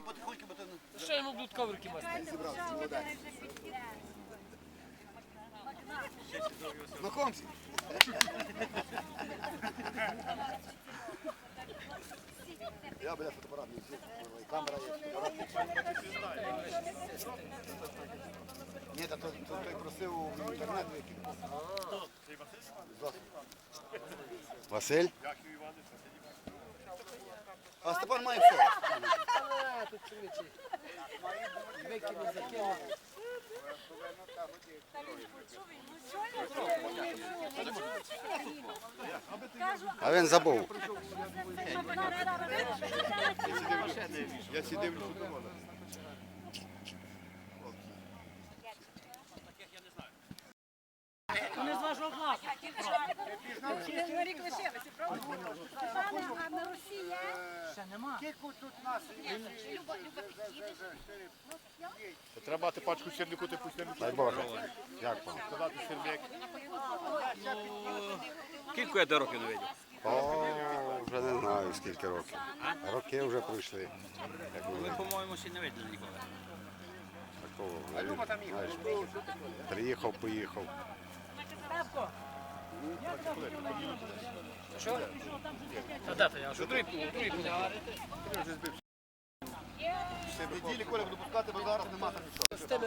будемо потихоньку, бо то не- Ще йому будуть коврики мати. Знакомці. Я, блядь, фотоапарат не взяв. Камера є, фотоапарат є. Ні, то, то, той просив в інтернет викинути. Василь? А Степан має все. А. Він забув. Я ці дивлюся вдома. Вони з вашого класу. А на Росії Нема. Треба мати пачку сірнику, ти пустив. Дай Боже. Як вам? Сказати сірник. Кілька я до років не видів. О, вже не знаю скільки років. Роки вже пройшли. Ви, ми по-моєму, ще не виділи ніколи. такого. знаєш, Приїхав, поїхав. Що? А де другий пункт, другий пункт. Ще в неділі, коли буду пускати, бо зараз нема там нічого.